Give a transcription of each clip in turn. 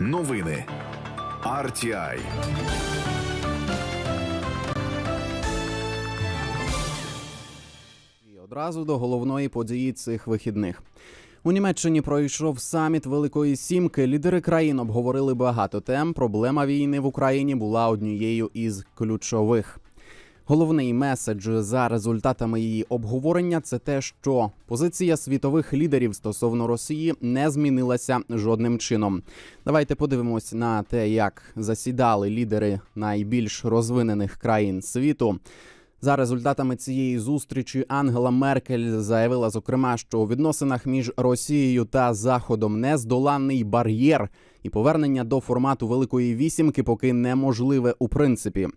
Новини RTI. І одразу до головної події цих вихідних. У Німеччині пройшов саміт Великої Сімки. Лідери країн обговорили багато тем. Проблема війни в Україні була однією із ключових. Головний меседж за результатами її обговорення це те, що позиція світових лідерів стосовно Росії не змінилася жодним чином. Давайте подивимось на те, як засідали лідери найбільш розвинених країн світу. За результатами цієї зустрічі Ангела Меркель заявила, зокрема, що у відносинах між Росією та Заходом нездоланний бар'єр і повернення до формату Великої вісімки поки неможливе у принципі.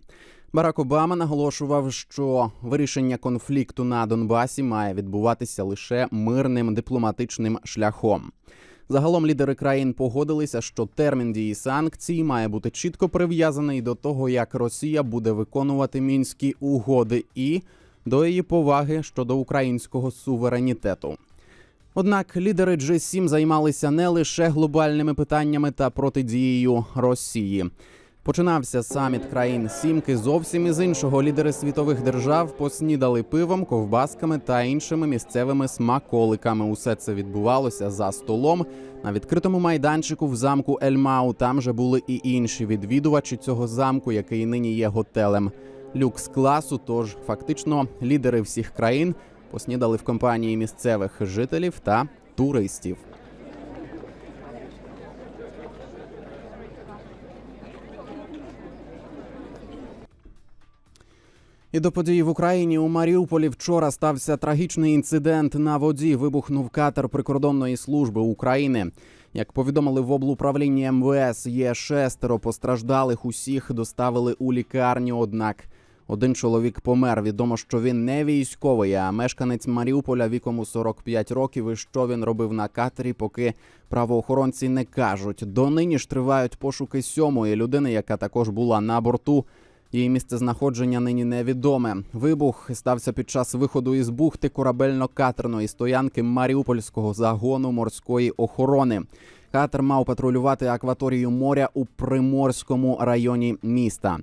Барак Обама наголошував, що вирішення конфлікту на Донбасі має відбуватися лише мирним дипломатичним шляхом. Загалом лідери країн погодилися, що термін дії санкцій має бути чітко прив'язаний до того, як Росія буде виконувати мінські угоди, і до її поваги щодо українського суверенітету. Однак лідери G7 займалися не лише глобальними питаннями та протидією Росії. Починався саміт країн сімки зовсім із іншого. Лідери світових держав поснідали пивом, ковбасками та іншими місцевими смаколиками. Усе це відбувалося за столом на відкритому майданчику в замку Ельмау. Там же були і інші відвідувачі цього замку, який нині є готелем люкс класу. Тож фактично лідери всіх країн поснідали в компанії місцевих жителів та туристів. І до події в Україні у Маріуполі вчора стався трагічний інцидент на воді. Вибухнув катер прикордонної служби України. Як повідомили в облуправлінні МВС, є шестеро постраждалих. Усіх доставили у лікарню. Однак один чоловік помер. Відомо, що він не військовий, а мешканець Маріуполя віком у 45 років. І що він робив на катері, поки правоохоронці не кажуть. Донині ж тривають пошуки сьомої людини, яка також була на борту. Її місце знаходження нині невідоме. Вибух стався під час виходу із бухти корабельно-катерної стоянки Маріупольського загону морської охорони. Катер мав патрулювати акваторію моря у Приморському районі міста.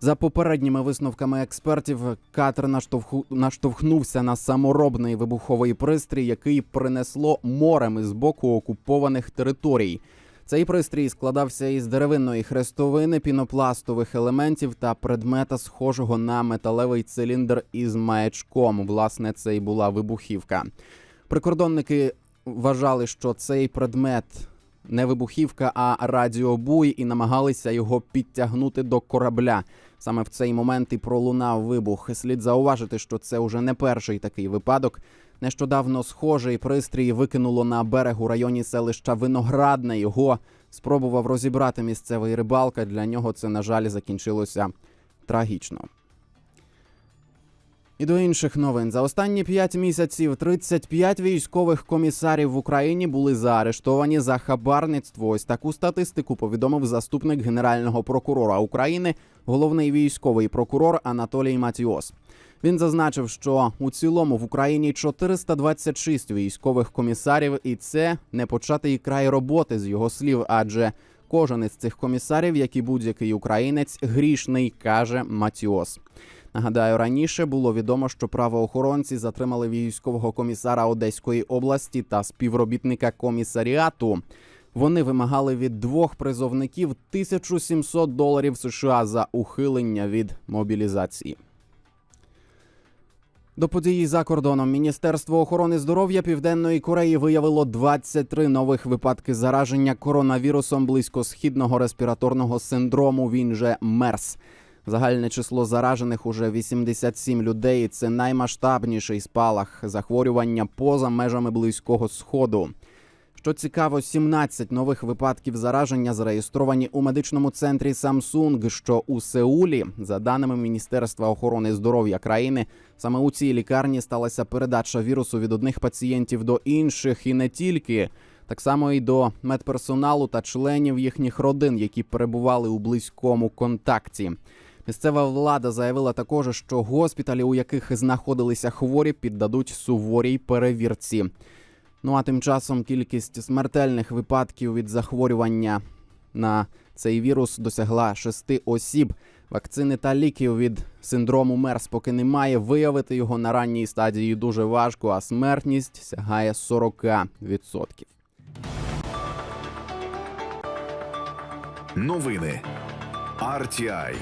За попередніми висновками експертів, катер наштовхнувся на саморобний вибуховий пристрій, який принесло морем із боку окупованих територій. Цей пристрій складався із деревинної хрестовини, пінопластових елементів та предмета, схожого на металевий циліндр із маячком. Власне, це й була вибухівка. Прикордонники вважали, що цей предмет не вибухівка, а радіобуй, і намагалися його підтягнути до корабля. Саме в цей момент і пролунав вибух. Слід зауважити, що це уже не перший такий випадок. Нещодавно схожий пристрій викинуло на берег у районі селища Виноградне. Його спробував розібрати місцевий рибалка. Для нього це, на жаль, закінчилося трагічно. І до інших новин за останні п'ять місяців 35 військових комісарів в Україні були заарештовані за хабарництво. Ось таку статистику повідомив заступник генерального прокурора України, головний військовий прокурор Анатолій Матіос. Він зазначив, що у цілому в Україні 426 військових комісарів, і це не початий край роботи з його слів, адже кожен із цих комісарів, як і будь-який українець, грішний, каже Матіос. Нагадаю, раніше було відомо, що правоохоронці затримали військового комісара Одеської області та співробітника комісаріату. Вони вимагали від двох призовників 1700 доларів США за ухилення від мобілізації. До події за кордоном Міністерство охорони здоров'я Південної Кореї виявило 23 нових випадки зараження коронавірусом близькосхідного респіраторного синдрому. Він же МЕРС. Загальне число заражених уже 87 людей. Це наймасштабніший спалах захворювання поза межами близького сходу. Що цікаво, 17 нових випадків зараження зареєстровані у медичному центрі Samsung, що у Сеулі, за даними Міністерства охорони здоров'я країни, саме у цій лікарні сталася передача вірусу від одних пацієнтів до інших, і не тільки. Так само і до медперсоналу та членів їхніх родин, які перебували у близькому контакті. Місцева влада заявила також, що госпіталі, у яких знаходилися хворі, піддадуть суворій перевірці. Ну а тим часом кількість смертельних випадків від захворювання на цей вірус досягла шести осіб. Вакцини та ліків від синдрому МЕРС поки немає. Виявити його на ранній стадії дуже важко, а смертність сягає 40%. Новини. RTI.